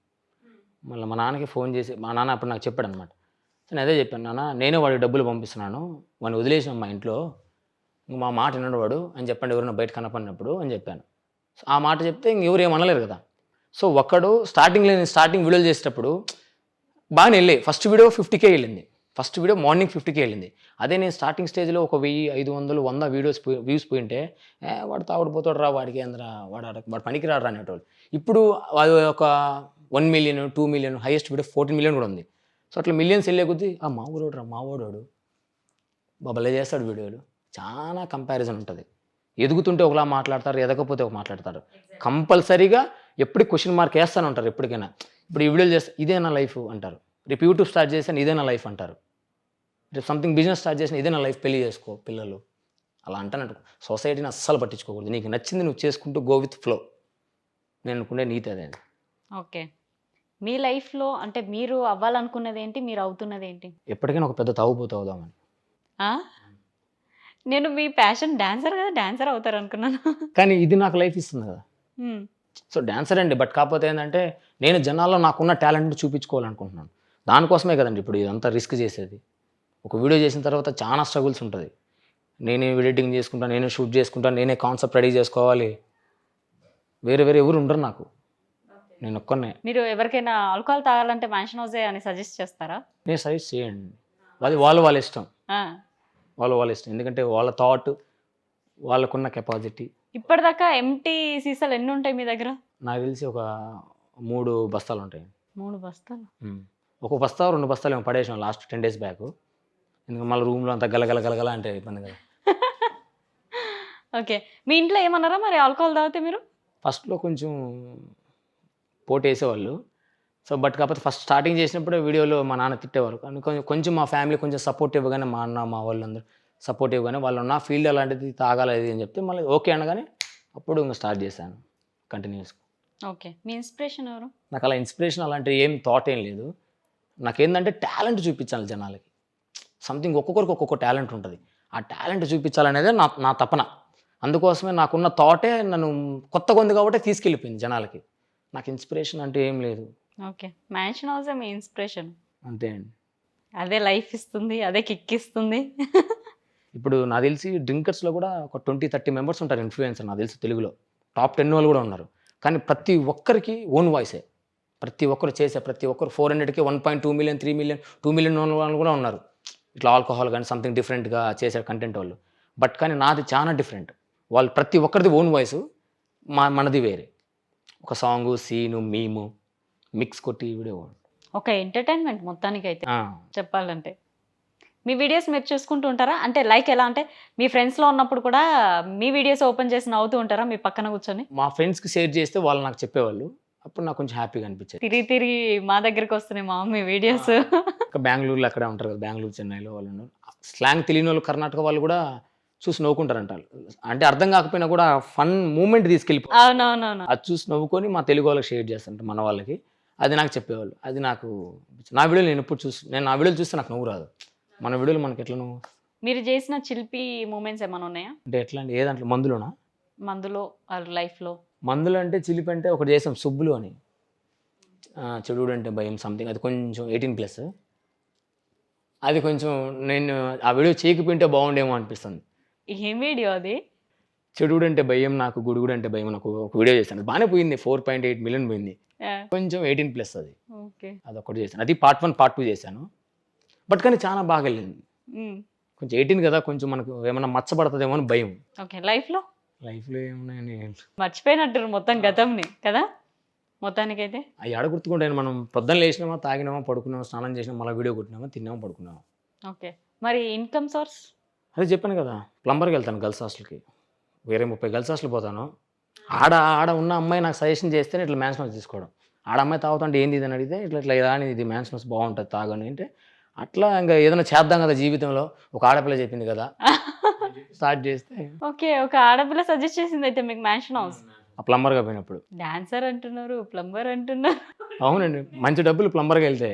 మళ్ళీ మా నాన్నకి ఫోన్ చేసి మా నాన్న అప్పుడు నాకు చెప్పాడు అనమాట నేను అదే చెప్పాను నాన్న నేనే వాడికి డబ్బులు పంపిస్తున్నాను. వాడిని వదిలేసాం మా ఇంట్లో. మా మాట వినడు వాడు. అని చెప్పండి ఎవరైనా బయట కనపడినప్పుడు అని చెప్పాను. సో ఆ మాట చెప్తే ఇంక ఎవరు ఏమనలేరు కదా. సో ఒక్కడు స్టార్టింగ్లో నేను స్టార్టింగ్ వీడియోలు చేసేటప్పుడు బాగానే వెళ్ళాయి ఫస్ట్ వీడియో ఫిఫ్టీకే వెళ్ళింది. ఫస్ట్ వీడియో మార్నింగ్ ఫిఫ్టీకి వెళ్ళింది. అదే నేను స్టార్టింగ్ స్టేజ్లో ఒక వెయ్యి ఐదు వందలు వంద వీడియోస్ వ్యూస్ పోయింటే వాడు తాగుడుపోతాడు రా వాడికి ఏంద్రా? వాడు ఆడ- వాడు పనికి రాడు అనేటోళ్ళు. ఇప్పుడు అది ఒక one million two million highest video fourteen million కూడా ఉంది. సో అట్లా మిలియన్స్ వెళ్ళే కొద్దీ ఆ మా ఊరోడు రా మా ఊరోడు. బబ్బలే చేస్తాడు వీడియోలు చాలా కంపారిజన్ ఉంటుంది. ఎదుగుతుంటే ఒకలా మాట్లాడతారు ఎదగకపోతే ఒక మాట్లాడతారు. కంపల్సరీగా ఎప్పుడు క్వశ్చన్ మార్క్ వేస్తూనే ఉంటారు ఎప్పటికైనా. ఇప్పుడు ఈ వీడియోలు చేస్తే ఇదే నా లైఫ్ అంటారు. రేపు యూట్యూబ్ స్టార్ట్ చేస్తే ఇదే నా లైఫ్ అంటారు. రేపు సంథింగ్ బిజినెస్ స్టార్ట్ చేసిన ఇదే నా లైఫ్ పెళ్ళి చేసుకో పిల్లలు. అలా అంటానంట సొసైటీని అస్సలు పట్టించుకోకూడదు. నీకు నచ్చింది నువ్వు చేసుకుంటూ గో విత్ ఫ్లో నేను అనుకునే నీతి అదే ఓకే మీ లైఫ్లో అంటే మీరు అవ్వాలనుకున్నది ఏంటి మీరు అవుతున్నది ఏంటి ఎప్పటికైనా ఒక పెద్ద తాగుపోతూ అవుదామని? నేను మీ ప్యాషన్ డాన్సర్ కదా డాన్సర్ అవుతారు అనుకున్నాను కానీ ఇది నాకు లైఫ్ ఇస్తుంది కదా. సో డాన్సర్ అండి బట్ కాకపోతే ఏంటంటే నేను జనాల్లో నాకున్న టాలెంట్ చూపించుకోవాలనుకుంటున్నాను. దానికోసమే కదండి ఇప్పుడు ఇదంతా రిస్క్ చేసేది. ఒక వీడియో చేసిన తర్వాత చాలా స్ట్రగుల్స్ ఉంటుంది. నేనే ఎడిటింగ్ చేసుకుంటాను నేనే షూట్ చేసుకుంటాను నేనే కాన్సెప్ట్ రెడీ చేసుకోవాలి. వేరే వేరే ఎవరు ఉండరు నాకు. నేను ఒక్కనే మీరు ఎవరికైనా ఆల్కహాల్ తాగాలంటే మ్యాన్షన్ హౌసే అని సజెస్ట్ చేస్తారా? నేను సజెస్ట్ చేయండి అది వాళ్ళు వాళ్ళ ఇష్టం. వాళ్ళు వాళ్ళ ఇష్టం. ఎందుకంటే వాళ్ళ థాట్ వాళ్ళకున్న కెపాసిటీ ఇప్పటిదాకా ఎంటీ సీసాలు ఎన్ని ఉంటాయి మీ దగ్గర? నాకు తెలిసి ఒక మూడు బస్తాలు ఉంటాయి. మూడు బస్తాలు? మ్మ్. ఒక బస్తా రెండు బస్తాలు ఏమో పడేసాం లాస్ట్ టెన్ డేస్ బ్యాక్ ఎందుకంటే మళ్ళీ రూమ్లో అంతా గలగల గలగల అంటే ఇబ్బంది కదా. [LAUGHS] ఓకే మీ ఇంట్లో ఏమన్నారా మరి ఆల్కహాల్ తాగితే మీరు? ఫస్ట్లో కొంచెం పోటీ వేసేవాళ్ళు సో బట్ కాకపోతే ఫస్ట్ స్టార్టింగ్ చేసినప్పుడే వీడియోలో మా నాన్న తిట్టేవారు. కానీ కొంచెం కొంచెం మా ఫ్యామిలీ కొంచెం సపోర్ట్ ఇవ్వగానే మా అన్న మా వాళ్ళందరూ సపోర్ట్ ఇవ్వగానే వాళ్ళు నా ఫీల్డ్ అలాంటిది తాగాలి అది అని చెప్తే మళ్ళీ ఓకే అనగానే అప్పుడు ఇంకా స్టార్ట్ చేశాను కంటిన్యూస్. ఓకే. మీ ఇన్స్పిరేషన్ ఎవరు? నాకు అలా ఇన్స్పిరేషన్ అలాంటి ఏం థాట్ ఏం లేదు. నాకేందంటే టాలెంట్ చూపించాలి జనాలకి. సంథింగ్ ఒక్కొక్కరికి ఒక్కొక్క టాలెంట్ ఉంటుంది. ఆ టాలెంట్ చూపించాలనేదే నా నా తపన. అందుకోసమే నాకున్న థాటే నన్ను కొత్తగా ఉంది కాబట్టి తీసుకెళ్ళిపోయింది జనాలకి. నాకు ఇన్స్పిరేషన్ అంటే ఏం లేదు. ఓకే. మ్యాన్షన్ హౌసే మీ ఇన్స్పిరేషన్ అంతే అండి. అదే లైఫ్ ఇస్తుంది అదే కిక్ ఇస్తుంది. ఇప్పుడు నాకు తెలిసి డ్రింకర్స్లో కూడా ఒక ట్వంటీ థర్టీ మెంబర్స్ ఉంటారు ఇన్ఫ్లుయెన్సర్ నాకు తెలిసి తెలుగులో. టాప్ టెన్ వాళ్ళు కూడా ఉన్నారు. కానీ ప్రతి ఒక్కరికి ఓన్ వాయిసే ప్రతి ఒక్కరు చేసే ప్రతి ఒక్కరు ఫోర్ హండ్రెడ్కి one point two million three million two million వాళ్ళు కూడా ఉన్నారు. ఇట్లా ఆల్కహాల్ కానీ సంథింగ్ డిఫరెంట్గా చేసే కంటెంట్ వాళ్ళు. బట్ కానీ నాది చాలా డిఫరెంట్ వాళ్ళు ప్రతి ఒక్కరిది ఓన్ వాయిస్ మా మనది వేరే. ఒక సాంగు సీను మీము మిక్స్ కొట్టి వీడియో ఒక ఎంటర్టైన్మెంట్ మొత్తానికి అయితే చెప్పాలంటే. మీ వీడియోస్ మీరు చూసుకుంటూ ఉంటారా? అంటే లైక్ ఎలా? అంటే మీ ఫ్రెండ్స్లో ఉన్నప్పుడు కూడా మీ వీడియోస్ ఓపెన్ చేసి నవ్వుతూ ఉంటారా? మీ పక్కన కూర్చొని? మా ఫ్రెండ్స్కి షేర్ చేస్తే వాళ్ళు నాకు చెప్పేవాళ్ళు. అప్పుడు నాకు కొంచెం హ్యాపీగా అనిపించేది. తిరిగి తిరిగి మా దగ్గరికి వస్తున్నాయి మా మీ వీడియోస్. ఇంకా బెంగళూరులో అక్కడే ఉంటారు కదా బెంగళూరు చెన్నైలో వాళ్ళు స్లాంగ్ తెలియని వాళ్ళు కర్ణాటక వాళ్ళు కూడా చూసి నవ్వుకుంటారంట. అంటే అర్థం కాకపోయినా కూడా ఫన్ మూమెంట్ తీసుకెళ్ళిపో. అవునవునవును. అది చూసి నవ్వుకొని మా తెలుగు వాళ్ళకి షేర్ చేస్తుంటారు మన వాళ్ళకి. అది నాకు చెప్పేవాళ్ళు. అది నాకు నా వీడియోలు నేను ఎప్పుడు చూసి నేను నా వీడియోలు చూస్తే నాకు నవ్వు రాదు. మన వీడియోలు మనకి ఎట్లా నువ్వు? మీరు చేసిన చిలిపి మూమెంట్స్ ఏమైనా ఉన్నాయా? అంటే ఎట్లా అంటే ఏ దాంట్లో? మందులోనా? మందులో లైఫ్లో. మందులు అంటే చిలిపి అంటే ఒకటి చేసాం సుబ్బులు అని. ఆ, చెడుడు అంటే భయం సంథింగ్ అది కొంచెం ఎయిటీన్ ప్లస్. అది కొంచెం నేను ఆ వీడియో చేయకపోయింటే బాగుండేమో అనిపిస్తుంది. ఏం వీడియో అది? చెడుడు అంటే భయం నాకు గుడుగుడు అంటే భయం నాకు ఒక వీడియో చేశాను. బాగానే పోయింది ఫోర్ పాయింట్ ఎయిట్ మిలియన్ పోయింది. కొంచెం ఎయిటీన్ ప్లస్ అది. ఓకే. అది ఒకటి చేశాను. అది పార్ట్ వన్ పార్ట్ టూ చేశాను. బట్ కానీ చాలా బాగా వెళ్ళింది. కొంచెం ఎయిటీన్ కదా కొంచెం మనకు ఏమైనా మచ్చబడుతుందేమో అని భయం. ఓకే లైఫ్లో? లైఫ్లో ఏమున్నాయని మర్చిపోయినట్టు మొత్తం గతంని కదా? మొత్తానికైతే? అవి ఆడ గుర్తుకుంటాను మనం పొద్దున్న లేచినామా తాగినామా పడుకున్నామా స్నానం చేసినామా మళ్ళీ వీడియో కొట్టినామా తిన్నామా పడుకున్నామా. ఓకే. మరి ఇన్కమ్ సోర్స్ అదే చెప్పాను కదా ప్లంబర్కి వెళ్తాను గర్ల్స్ హాస్టల్కి. వేరే ముప్పై గర్ల్స్ హాస్టల్ పోతాను. ఆడ ఆడ ఉన్న అమ్మాయి నాకు సజెషన్ చేస్తేనే ఇట్లా మ్యాన్స్ హౌస్ తీసుకోవడం. ఆడ అమ్మాయి తాగుతుంటే ఏంది ఇది అని అడిగితే ఇట్లా ఇట్లా ఇలా ఇది మ్యాన్స్ హౌస్ బాగుంటుంది తాగని అంటే అట్లా ఇంకా ఏదైనా చేద్దాం కదా జీవితంలో ఒక ఆడపిల్ల చెప్పింది కదా. స్టార్ట్ చేస్తే ఓకే ఒక ఆడపిల్ల సజెస్ట్ చేసింది అయితే మీకు మ్యాన్షన్ హౌస్ ప్లంబర్గా పోయినప్పుడు. డాన్సర్ అంటున్నారు ప్లంబర్ అంటున్నారు. అవునండి మంచి డబ్బులు ప్లంబర్కి వెళ్తే.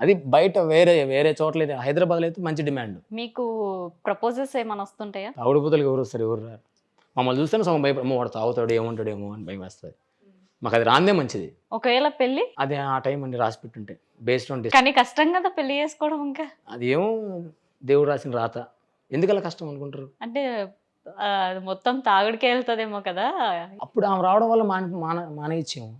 అది బయట వేరే వేరే చోట్ల అయితే హైదరాబాద్లో అయితే మంచి డిమాండ్. మీకు ప్రపోజల్స్ ఏమైనా వస్తుంటాయా? తాగుడుపోతలకు ఎవరు వస్తారు ఎవరు రారు? మమ్మల్ని చూస్తేనే సగం భయపడి "అమ్మో, వాడు తాగుతాడు ఏముంటాడేమో అని భయం వేస్తుంది. మాకు అది రాందే మంచిది. ఒకవేళ పెళ్ళి? అదే ఆ టైం అన్ని రాసి పెట్టుంటే బేస్డ్ ఆన్ కానీ కష్టం కదా పెళ్ళి చేసుకోవడం ఇంకా. అది ఏమో దేవుడు రాసిన రాత. ఎందుకలా కష్టం అనుకుంటారు? అంటే మొత్తం తాగుడికే వెళ్తుందేమో కదా. అప్పుడు ఆమె రావడం వల్ల మాన మాన మానేయించాము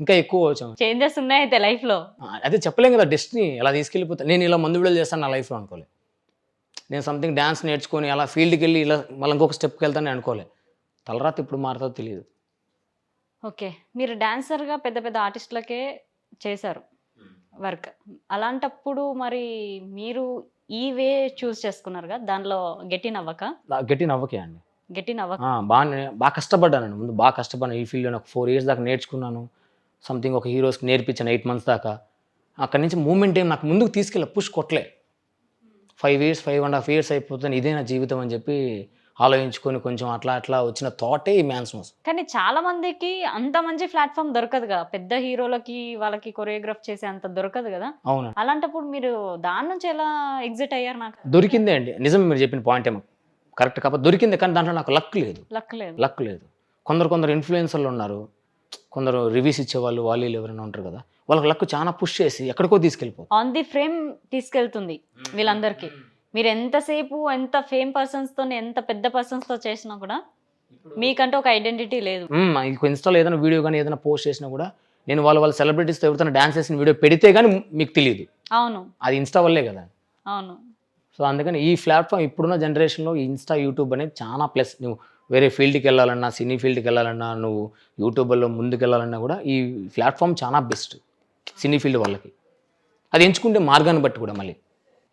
ఇంకా ఎక్కువ వచ్చాము. చేంజెస్ ఉన్నాయి అయితే లైఫ్లో అదే చెప్పలేం కదా డెస్టినీ ఎలా తీసుకెళ్ళిపోతా నేను ఇలా మందు విడుదల చేస్తాను నా లైఫ్లో అనుకోలే. నేను సంథింగ్ డ్యాన్స్ నేర్చుకొని అలా ఫీల్డ్కి వెళ్ళి ఇలా మళ్ళీ ఇంకొక స్టెప్కి వెళ్తానని అనుకోలే. తలరాత ఇప్పుడు మారుతుందో తెలియదు ఓకే. మీరు dancer గా పెద్ద పెద్ద ఆర్టిస్టులకే చేశారు వర్క్. అలాంటప్పుడు మరి మీరు ఈ వే చూస్ చేసుకున్నారు కదా దానిలో గెటిన్ అవ్వక గట్టి నవ్వకే అండి. గెటిన్ అవ్వక ఆ, బాగా బాగా కష్టపడ్డానండి. ముందు బాగా కష్టపడ్డాను. ఈ ఫీల్డ్లో ఒక ఫోర్ ఇయర్స్ దాకా నేర్చుకున్నాను. సంథింగ్ ఒక హీరోస్కి నేర్పించాను ఎయిట్ మంత్స్ దాకా. అక్కడి నుంచి మూమెంట్ ఏం నాకు ముందుకు తీసుకెళ్ళి పుష్ కొట్టలే. Five years five and half years అయిపోతుంది ఇదే నా జీవితం అని చెప్పి ఆలోచించుకొని కొంచెం అట్లా అట్లా వచ్చిన థాటే ఈ మ్యాన్స్ మోస్ కానీ చాలా మందికి అంత మంచి ప్లాట్ఫామ్ దొరకదుగా పెద్ద హీరోలకి వాళ్ళకి కొరియోగ్రాఫ్ చేసే అంత దొరకదు కదా. అవును. అలాంటప్పుడు మీరు దాని నుంచి ఎలా ఎగ్జిట్ అయ్యారు నాకు? దొరికిందే అండి. నిజం మీరు చెప్పిన పాయింట్ ఏమో. కరెక్ట్ కాకపోతే దొరికింది కానీ దాంట్లో నాకు లక్ లేదు. లక్ లేదు. లక్ లేదు. కొందరు కొందరు ఇన్ఫ్లుయెన్సర్లు ఉన్నారు. కొందరు రివ్యూస్ ఇచ్చేవాళ్ళు వాళ్ళు వీళ్ళు ఎవరైనా ఉంటారు కదా. వాళ్ళకి లక్ చాలా పుష్ చేసి ఎక్కడికో తీసుకెళ్ళిపోతారు. ఆన్ ది ఫ్రేమ్ తీసుకెళ్తుంది వీళ్ళందరికీ. మీరు ఎంతసేపు ఎంత ఫేమ్ పర్సన్స్తో ఎంత పెద్ద పర్సన్స్తో చేసినా కూడా మీకంటే ఒక ఐడెంటిటీ లేదు. ఇన్స్టాలో ఏదైనా వీడియో కానీ ఏదైనా పోస్ట్ చేసినా కూడా నేను వాళ్ళ వాళ్ళ సెలబ్రిటీస్తో ఎవరితో డాన్స్ చేసిన వీడియో పెడితే కానీ మీకు తెలియదు అవును. అది ఇన్స్టా వల్లే కదా. అవును. సో అందుకని ఈ ప్లాట్ఫామ్ ఇప్పుడున్న జనరేషన్లో ఈ ఇన్స్టా యూట్యూబ్ అనేది చాలా ప్లస్ నువ్వు వేరే ఫీల్డ్కి వెళ్ళాలన్నా సినీ ఫీల్డ్కి వెళ్ళాలన్నా నువ్వు యూట్యూబ్లో ముందుకు వెళ్ళాలన్నా కూడా ఈ ప్లాట్ఫామ్ చాలా బెస్ట్ సినీ ఫీల్డ్ వాళ్ళకి. అది ఎంచుకుంటే మార్గాన్ని బట్టి కూడా మళ్ళీ.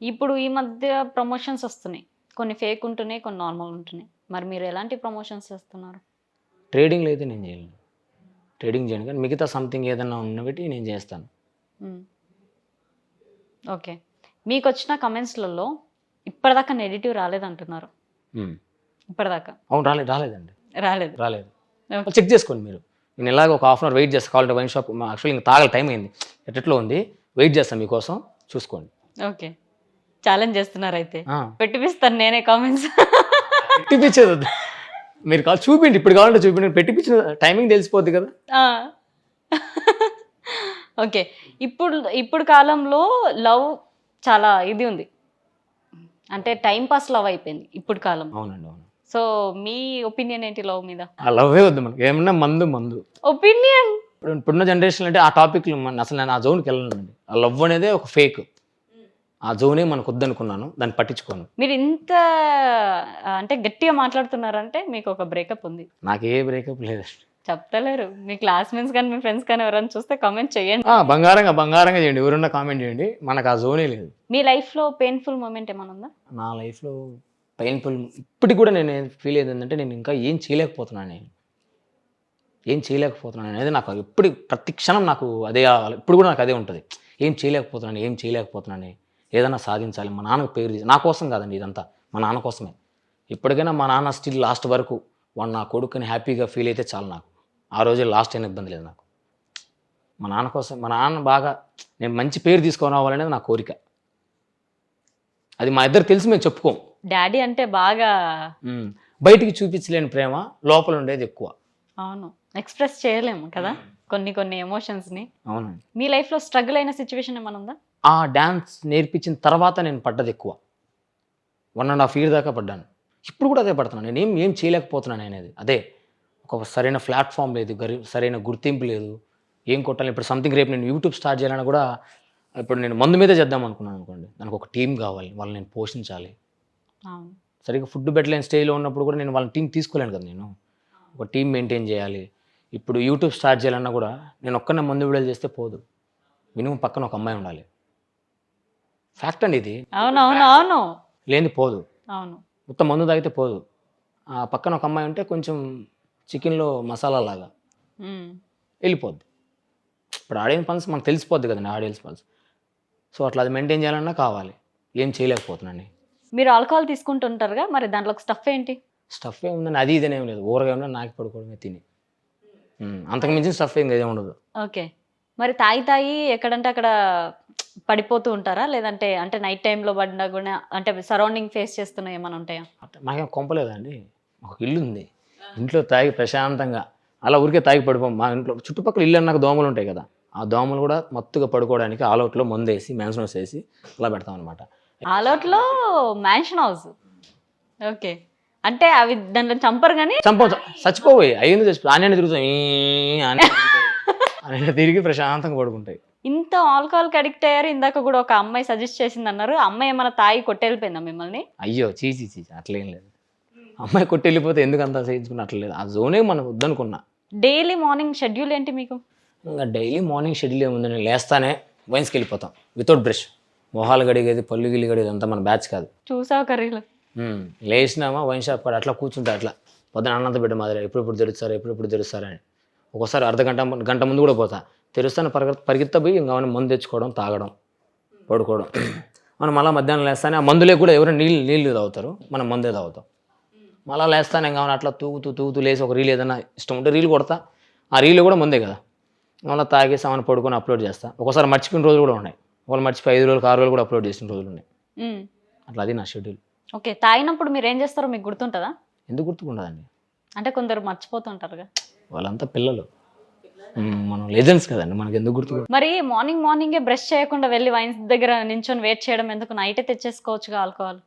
ఇప్పుడు ఈ మధ్య ప్రమోషన్స్ వస్తున్నాయి. కొన్ని ఫేక్ ఉంటున్నాయి కొన్ని నార్మల్ ఉంటున్నాయి. మరి మీరు ఎలాంటి ప్రమోషన్స్ చేస్తున్నారు? ట్రేడింగ్లో అయితే నేను చేయలేను. ట్రేడింగ్ చేయను కానీ మిగతా సంథింగ్ ఏదైనా ఉన్నబట్టి నేను చేస్తాను. ఓకే. మీకు వచ్చిన కమెంట్స్లలో ఇప్పటిదాకా నెగిటివ్ రాలేదంటున్నారు. ఇప్పటిదాకా. అవును రాలేదు రాలేదండి. రాలేదు. రాలేదు. చెక్ చేసుకోండి మీరు. నేను ఎలాగ ఒక హాఫ్ అన్ అవర్ వెయిట్ చేస్తాను కావాలంటే వైన్ షాప్ యాక్చువల్లీ ఇంకా తాగల టైం అయింది. ఎట్లా ఉంది? వెయిట్ చేస్తాను మీకోసం. చూసుకోండి. ఓకే. ఛాలెంజ్ చేస్తున్నారు అయితే. పెట్టిపిస్తాను నేనే కామెంట్స్ పెట్టిపించేది. మీరు కావాలి చూపిండి ఇప్పుడు కావాలంటే చూపిండి పెట్టిపించిన టైమింగ్ తెలిసిపోద్ది కదా. ఓకే. ఇప్పుడు ఇప్పుడు కాలంలో లవ్ చాలా ఇది ఉంది. అంటే టైం పాస్ లవ్ అయిపోయింది ఇప్పుడు కాలం. అవునండి అవును. సో మీ ఒపీనియన్ ఏంటి లవ్ మీద? ఆ లవ్వే వద్దు మనకి. ఏమన్నా మందు మందు. ఒపీనియన్? ఇప్పుడు ఇప్పుడున్న జనరేషన్ అంటే ఆ టాపిక్లు మన అసలు నేను ఆ జోన్కి వెళ్ళనండి ఆ లవ్ అనేదే ఒక ఫేక్ ఆ జోనే మనకు వద్దనుకున్నాను దాన్ని పట్టించుకోను. మీరు ఇంత అంటే గట్టిగా మాట్లాడుతున్నారంటే మీకు ఒక బ్రేకప్ ఉంది. నాకు ఏ బ్రేకప్ లేదండి. చెప్తలేరు. మీ క్లాస్మేట్స్ కానీ మీ ఫ్రెండ్స్ కానీ ఎవరైనా చూస్తే కామెంట్ చేయండి. ఆ, బంగారంగా బంగారంగా చేయండి. ఎవరున్నా కామెంట్ చేయండి. మనకు ఆ జోనే లేదు. మీ లైఫ్లో పెయిన్ఫుల్ మూమెంట్ ఏమైనా ఉందా? నా లైఫ్లో పెయిన్ఫుల్ ఇప్పటికి కూడా నేను ఫీల్ అయ్యేది ఏంటంటే నేను ఇంకా ఏం చేయలేకపోతున్నాను నేను. ఏం చేయలేకపోతున్నాను అనేది నాకు ఎప్పుడు ప్రతి క్షణం నాకు అదే. ఇప్పుడు కూడా నాకు అదే ఉంటుంది. ఏం చేయలేకపోతున్నాను ఏం చేయలేకపోతున్నాను ఏదైనా సాధించాలి. మా నాన్నకు పేరు నా కోసం కాదండి ఇదంతా. మా నాన్న కోసమే. ఇప్పటికైనా మా నాన్న స్టిల్ లాస్ట్ వరకు వాడు నా కొడుకుని హ్యాపీగా ఫీల్ అయితే చాలు నాకు. ఆ రోజే లాస్ట్ అయిన ఇబ్బంది లేదు నాకు. మా నాన్న కోసం మా నాన్న బాగా నేను మంచి పేరు తీసుకొని రావాలనేది నా కోరిక. అది మా ఇద్దరు తెలిసి మేము చెప్పుకోం. డాడీ అంటే బాగా. బయటికి చూపించలేని ప్రేమ లోపల ఉండేది ఎక్కువ. అవును. ఎక్స్ప్రెస్ చేయలేము కదా కొన్ని కొన్ని ఎమోషన్స్ని. అవునండి. మీ లైఫ్లో స్ట్రగుల్ అయిన సిచ్యువేషన్ ఏమైనా ఉందా? ఆ డ్యాన్స్ నేర్పించిన తర్వాత నేను పడ్డది ఎక్కువ. వన్ అండ్ హాఫ్ ఇయర్ దాకా పడ్డాను. ఇప్పుడు కూడా అదే పడుతున్నాను నేను ఏం ఏం చేయలేకపోతున్నాను అనేది అదే ఒక సరైన ప్లాట్ఫామ్ లేదు సరైన గుర్తింపు లేదు. ఏం కొట్టాలి? ఇప్పుడు సంథింగ్ రేపు నేను యూట్యూబ్ స్టార్ట్ చేయాలన్నా కూడా ఇప్పుడు నేను మందు మీదే చేద్దాం అనుకున్నాను అనుకోండి. దానికి ఒక టీం కావాలి. వాళ్ళని నేను పోషించాలి. సరిగ్గా ఫుడ్ పెట్టలేని స్టేజ్లో ఉన్నప్పుడు కూడా నేను వాళ్ళ టీం తీసుకోలేను కదా నేను. ఒక టీం మెయింటైన్ చేయాలి. ఇప్పుడు యూట్యూబ్ స్టార్ట్ చేయాలన్నా కూడా నేను ఒక్కనే మందు విడుదల చేస్తే పోదు. మినిమం పక్కన ఒక అమ్మాయి ఉండాలి. ఫ్యాక్ట్ అండి ఇది. అవును అవును అవును. లేని పోదు. అవును. మొత్తం మందు తాగితే పోదు. ఆ పక్కన ఒక అమ్మాయి ఉంటే కొంచెం చికెన్లో మసాలా లాగా. వెళ్ళిపోద్ది. ఇప్పుడు ఆడియన్స్ పల్స్ మనకు తెలిసిపోద్ది కదండి ఆడియన్స్ పల్స్. సో అట్లా అది మెయింటైన్ చేయాలన్నా కావాలి. ఏం చేయలేకపోతున్నాను మీరు ఆల్కహాల్ తీసుకుంటుంటారుగా? మరి దాంట్లో స్టఫ్ ఏంటి? స్టఫ్ ఏముందని అది ఇదేనే ఏం లేదు. ఊరగా ఉన్నా నాకి పడుకోవడమే తిని. అంతకు మించిన స్టఫ్ ఏం ఏం ఉండదు. ఓకే. మరి తాగి తాగి ఎక్కడంటే అక్కడ పడిపోతూ ఉంటారా? లేదంటే అంటే నైట్ టైంలో పడినా కూడా అంటే సరౌండింగ్ ఫేస్ చేస్తున్నా ఏమైనా ఉంటాయా? నాకేం కొంపలేదండి. ఒక ఇల్లు ఉంది ఇంట్లో తాగి ప్రశాంతంగా. అలా ఊరికే తాగి పడిపోం మా ఇంట్లో చుట్టుపక్కల ఇల్లు అన్నాక దోమలు ఉంటాయి కదా. ఆ దోమలు కూడా మత్తుగా పడుకోవడానికి ఆల్అవుట్లో మందేసి మ్యాన్సనోస్ వేసి అలా పెడతాం అనమాట ఆలోట్లో మ్యాన్షన్ హౌస్ ఓకే అంటే అవి దాంట్లో చంపరు కానీ? చంప. చచ్చిపోయి అయ్యింది చచ్చిపో. ఆనే తిరుగుతాయి ఈ అని తిరిగి ప్రశాంతంగా పడుకుంటాయి. ఇంత ఆల్కహాల్కి అడిక్ట్ అయ్యారు ఇందాక కూడా ఒక అమ్మాయి సజెస్ట్ చేసింది అన్నారు అమ్మాయి ఏమైనా తాగి కొట్టేళ్ళిపోయిందా మిమ్మల్ని? అయ్యో చీచి చీచి అట్లేం లేదు. అమ్మాయి కొట్టి వెళ్ళిపోతే ఎందుకు అంత చేయించుకున్న అట్లేదు. ఆ జోనే మనం వద్దనుకున్నా. డైలీ మార్నింగ్ షెడ్యూల్ ఏంటి మీకు? ఇంకా డైలీ మార్నింగ్ షెడ్యూల్ ఏముందని లేస్తానే వైన్స్కి వెళ్ళిపోతాం. Without brush. మొహాలు గడిగేది పళ్ళు గిల్లి గడిగేది అంతా మన బ్యాచ్ కాదు. చూసా కర్రీలు? లేచినామా వైన్ షాప్ కాడ అట్లా కూర్చుంటే అట్లా. పొద్దున అన్నంత బిడ్డ మాదిరి ఎప్పుడెప్పుడు తెరుస్తారు ఎప్పుడెప్పుడు తెరుస్తారని ఒకసారి అర్ధ గంట గంట ముందు కూడా పోతా. తెరుస్తాను పరిగె పరిగెత్త పోయి ఇంకా మనం మందు తెచ్చుకోవడం తాగడం పడుకోవడం. మనం మళ్ళీ మధ్యాహ్నం లేస్తానే ఆ మందులే కూడా ఎవరైనా నీళ్ళు నీళ్ళు తాగుతారు. మనం మందే తాగుతాం. మళ్ళీ లేస్తానే ఇంకా అట్లా తూగుతూ తూగుతూ లేచి ఒక రీల్ ఏదైనా ఇష్టం ఉంటే రీల్ కొడతా. ఆ రీల్ కూడా మందే కదా. మళ్ళీ తాగేసి ఏమైనా పడుకొని అప్లోడ్ చేస్తా. ఒకసారి మర్చిపోయిన రోజులు కూడా ఉన్నాయి. వాళ్ళు మర్చిపోయి ఐదు రోజులకు ఆరు రోజులు కూడా అప్లోడ్ చేసిన రోజులు ఉన్నాయి. అట్లా అది నా షెడ్యూల్. ఓకే తాగినప్పుడు మీరు ఏం చేస్తారో మీకు గుర్తుంటుందా? ఎందుకు గుర్తుకుండదండి? అంటే కొందరు మర్చిపోతుంటారుగా. వాళ్ళంతా పిల్లలు. మనం లెజెండ్స్ కదండి మనకి ఎందుకు గుర్తు మరి మార్నింగ్ మార్నింగే బ్రష్ చేయకుండా వెళ్ళి వైన్స్ దగ్గర నించొని వెయిట్ చేయడం ఎందుకు? నైటే తెచ్చేసుకోవచ్చుగా ఆల్కహాల్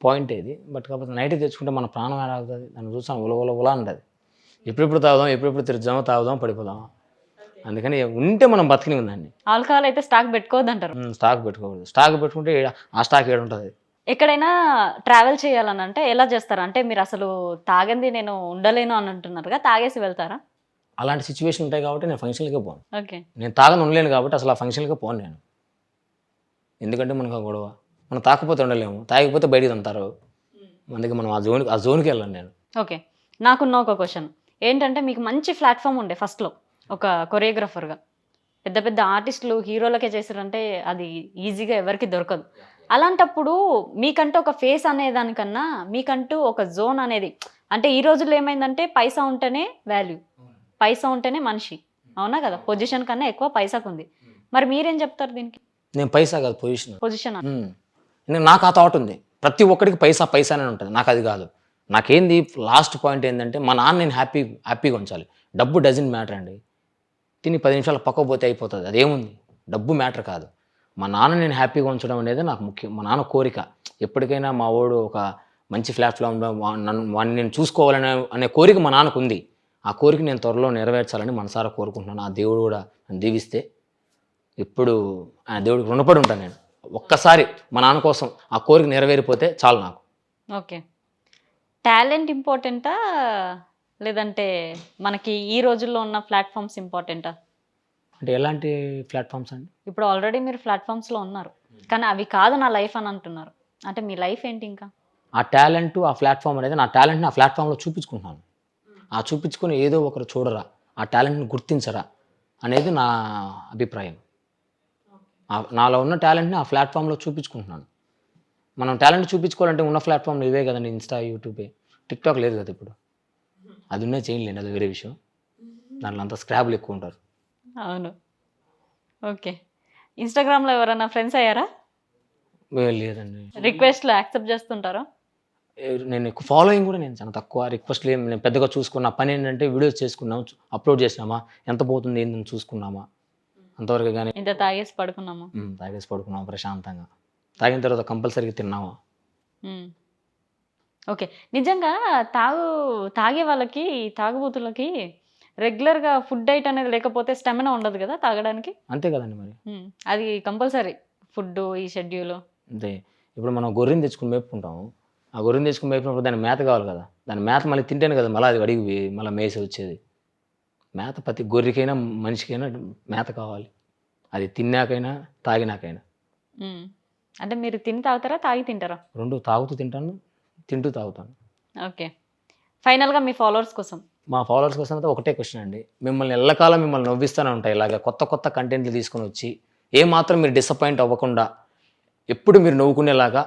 పాయింట్ ఇది బట్ కాకపోతే నైట్ తెచ్చుకుంటే మన ప్రాణం ఎలా అవుతుంది? దాన్ని చూసాను ఉల ఉల ఉల అంటది. ఎప్పుడెప్పుడు తాగుదాం ఎప్పుడెప్పుడు తెరుద్దామో తాగుదాం పడిపోదామా? అందుకని ఉంటే మనం బతికిని ఉందండి ఆల్కహాల్ అయితే స్టాక్ పెట్టుకోవద్దు అంటారు స్టాక్ పెట్టుకోకూడదు. స్టాక్ పెట్టుకుంటే ఆ స్టాక్ ఏడు ఉంటుంది. ఎక్కడైనా ట్రావెల్ చేయాలని అంటే ఎలా చేస్తారు? అంటే మీరు అసలు తాగంది నేను ఉండలేను అని అంటున్నారుగా తాగేసి వెళ్తారా? అలాంటి సిచ్యువేషన్ ఉంటాయి కాబట్టి నేను ఫంక్షన్లకే పోను. ఓకే. నేను తాగని ఉండలేను కాబట్టి అసలు ఆ ఫంక్షన్లకే పోను నేను. ఎందుకంటే మనకు ఆ గొడవ. మనం తాకపోతే ఉండలేము. తాగకపోతే బయటికి తంతారు. అందుకే మనం ఆ జోన్ ఆ జోన్కి వెళ్ళాను నేను. ఓకే. నాకున్న ఒక క్వశ్చన్ ఏంటంటే మీకు మంచి ప్లాట్ఫామ్ ఉండే ఫస్ట్లో ఒక కొరియోగ్రఫర్గా పెద్ద పెద్ద ఆర్టిస్టులు హీరోలకే చేశారంటే అది ఈజీగా ఎవరికి దొరకదు. అలాంటప్పుడు మీకంటూ ఒక ఫేస్ అనే దానికన్నా మీకంటూ ఒక జోన్ అనేది అంటే ఈ రోజుల్లో ఏమైందంటే పైసా ఉంటేనే వాల్యూ పైసా ఉంటేనే మనిషి. అవునా కదా? పొజిషన్ కన్నా ఎక్కువ పైసాకు ఉంది మరి మీరేం చెప్తారు దీనికి? నేను పైసా కాదు పొజిషన్ పొజిషన్. నేను నాకు ఆ థాట్ ఉంది. ప్రతి ఒక్కడికి పైసా పైసా అని ఉంటుంది. నాకు అది కాదు. నాకేంది లాస్ట్ పాయింట్ ఏంటంటే మా నాన్న నేను హ్యాపీ హ్యాపీగా ఉంచాలి. డబ్బు డజన్ మ్యాటర్ అండి. తిని పది నిమిషాలు పక్క పోతే అయిపోతుంది. అదేముంది? డబ్బు మ్యాటర్ కాదు. మా నాన్న నేను హ్యాపీగా ఉంచడం అనేది నాకు ముఖ్యం. మా నాన్న కోరిక. ఎప్పటికైనా మా వాడు ఒక మంచి ప్లాట్ఫామ్లో నన్ను వాడిని నేను చూసుకోవాలనే అనే కోరిక మా నాన్నకు ఉంది. ఆ కోరిక నేను త్వరలో నెరవేర్చాలని మనసారా కోరుకుంటున్నాను. ఆ దేవుడు కూడా నన్ను దీవిస్తే ఎప్పుడు ఆ దేవుడికి రుణపడి ఉంటాను నేను. ఒక్కసారి మా నాన్న కోసం ఆ కోరిక నెరవేరిపోతే చాలు నాకు. ఓకే. టాలెంట్ ఇంపార్టెంటా? లేదంటే మనకి ఈ రోజుల్లో ఉన్న ప్లాట్ఫామ్స్ ఇంపార్టెంటా? అంటే ఎలాంటి ప్లాట్ఫామ్స్ అండి? ఇప్పుడు ఆల్రెడీ మీరు ప్లాట్ఫామ్స్లో ఉన్నారు. కానీ అవి కాదు నా లైఫ్ అని అంటున్నారు. అంటే మీ లైఫ్ ఏంటి ఇంకా? ఆ టాలెంట్ ఆ ప్లాట్ఫామ్ అనేది నా టాలెంట్ని ఆ ప్లాట్ఫామ్లో చూపించుకుంటున్నాను. ఆ చూపించుకొని ఏదో ఒకరు చూడరా ఆ టాలెంట్ని గుర్తించరా అనేది నా అభిప్రాయం. నాలో ఉన్న టాలెంట్ని ఆ ప్లాట్ఫామ్లో చూపించుకుంటున్నాను. మనం టాలెంట్ చూపించుకోవాలంటే ఉన్న ప్లాట్ఫామ్లు ఇవే కదండి ఇన్స్టా యూట్యూబే టిక్టాక్ లేదు కదా ఇప్పుడు. అది ఉన్నా చేయలేండి అది వేరే విషయం. దాంట్లో అంతా స్క్రాబ్లు ఎక్కువ ఉంటారు. అవును. ఓకే. ఇన్స్టాగ్రామ్లో ఎవరైనా ఫ్రెండ్స్ అయ్యారా? లేదండి. రిక్వెస్ట్లు యాక్సెప్ట్ చేస్తుంటారా? నేను ఫాలోయింగ్ కూడా నేను చాలా తక్కువ. రిక్వెస్ట్లు ఏం నేను పెద్దగా చూసుకున్నా పని ఏంటంటే వీడియోస్ చేసుకున్నాం అప్లోడ్ చేసినామా ఎంత పోతుంది ఏందని చూసుకున్నామా. అంతవరకు కానీ ఇంత తాగేసి పడుకున్నాము? తాగేసి పడుకున్నాం ప్రశాంతంగా. తాగిన తర్వాత కంపల్సరీగా తిన్నామా. ఓకే. నిజంగా తాగు తాగే వాళ్ళకి తాగుబోతులకి రెగ్యులర్గా ఫుడ్ డైట్ అనేది లేకపోతే స్టెమినా ఉండదు కదా తాగడానికి? అంతే కదండి మరి. అది కంపల్సరీ ఫుడ్ ఈ షెడ్యూల్ అంతే. ఇప్పుడు మనం గొర్రెని తెచ్చుకుని మేపుకుంటాం ఆ గొర్రెని తెచ్చుకుని మేపినప్పుడు దాని మేత కావాలి కదా. దాని మేత మళ్ళీ తింటేనే కదా మళ్ళీ అది అడిగి మళ్ళీ మేసి వచ్చేది. మేత ప్రతి గొర్రెకైనా మనిషికైనా మేత కావాలి. అది తిన్నాకైనా తాగినాకైనా. అంటే మీరు తిని తాగుతారా తాగి తింటారా? రెండు తాగుతూ తింటాను తింటూ తాగుతాను. ఓకే. ఫైనల్గా మీ ఫాలోవర్స్ కోసం. మా ఫాలోవర్స్ కోసం అయితే ఒకటే క్వశ్చన్ అండి. మిమ్మల్ని ఎల్లకాలం మిమ్మల్ని నవ్విస్తూనే ఉంటాయి. ఇలాగ కొత్త కొత్త కంటెంట్లు తీసుకొని వచ్చి ఏ మాత్రం మీరు డిసప్పాయింట్ అవ్వకుండా ఎప్పుడు మీరు నవ్వుకునేలాగా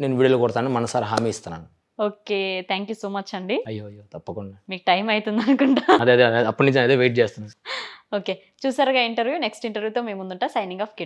నేను వీడియోలు కొడతాను మనసారి హామీ ఇస్తున్నాను. Okay thank you so much అండి. అయ్యో అయ్యో తప్పకుండా. మీకు టైం అవుతుంది అనుకుంటా. అదే అదే అదే అప్పటి నుంచి అదే వెయిట్ చేస్తున్నాను [LAUGHS] ఓకే చూసారుగా ఇంటర్వ్యూ నెక్స్ట్ ఇంటర్వ్యూతో మేము ముందుంటా. Signing off kit